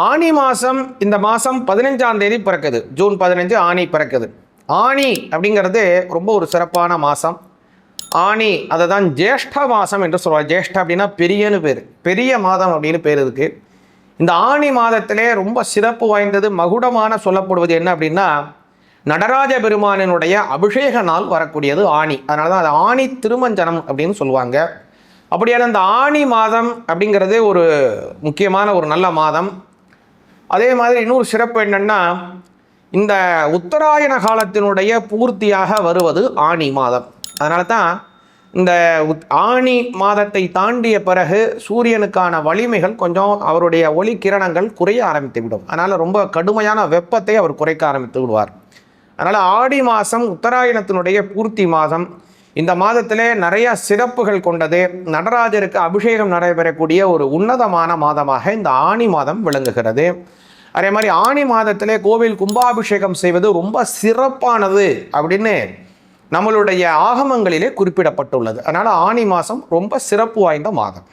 ஆனி மாதம் இந்த மாதம் பதினஞ்சாம் தேதி பிறக்குது. ஜூன் பதினஞ்சு ஆணி பிறக்குது. ஆணி அப்படிங்கிறது ரொம்ப ஒரு சிறப்பான மாதம் ஆணி அதை தான் ஜேஷ்ட மாதம் என்று சொல்லுவாங்க ஜேஷ்ட அப்படின்னா பெரியன்னு பேர். பெரிய மாதம் அப்படின்னு பேர் இருக்குது இந்த ஆணி மாதத்திலே ரொம்ப சிறப்பு வாய்ந்தது மகுடமான சொல்லப்படுவது என்ன அப்படின்னா நடராஜ பெருமானினுடைய அபிஷேக நாள் வரக்கூடியது ஆணி அதனால தான் அது ஆணி திருமஞ்சனம் அப்படின்னு சொல்லுவாங்க. அப்படியான அந்த ஆனி மாதம் அப்படிங்கிறது ஒரு முக்கியமான ஒரு நல்ல மாதம். அதே மாதிரி இன்னொரு சிறப்பு என்னென்னா இந்த உத்தராயண காலத்தினுடைய பூர்த்தியாக வருவது ஆனி மாதம். அதனால தான் இந்த உத்- ஆனி மாதத்தை தாண்டிய பிறகு சூரியனுக்கான வலிமைகள் கொஞ்சம் அவருடைய ஒளி கிரணங்கள் குறைய ஆரம்பித்து விடும் அதனால் ரொம்ப கடுமையான வெப்பத்தை அவர் குறைக்க ஆரம்பித்து விடுவார். அதனால் ஆடி மாதம் உத்தராயணத்தினுடைய பூர்த்தி மாதம் இந்த மாதத்திலே நிறைய சிறப்புகள் கொண்டது. நடராஜருக்கு அபிஷேகம் நடைபெறக்கூடிய ஒரு உன்னதமான மாதமாக இந்த ஆணி மாதம் விளங்குகிறது. அதே மாதிரி ஆணி மாதத்திலே கோவில் கும்பாபிஷேகம் செய்வது ரொம்ப சிறப்பானது அப்படின்னு நம்மளுடைய ஆகமங்களிலே குறிப்பிடப்பட்டுள்ளது. அதனால் ஆணி மாதம் ரொம்ப சிறப்பு வாய்ந்த மாதம்.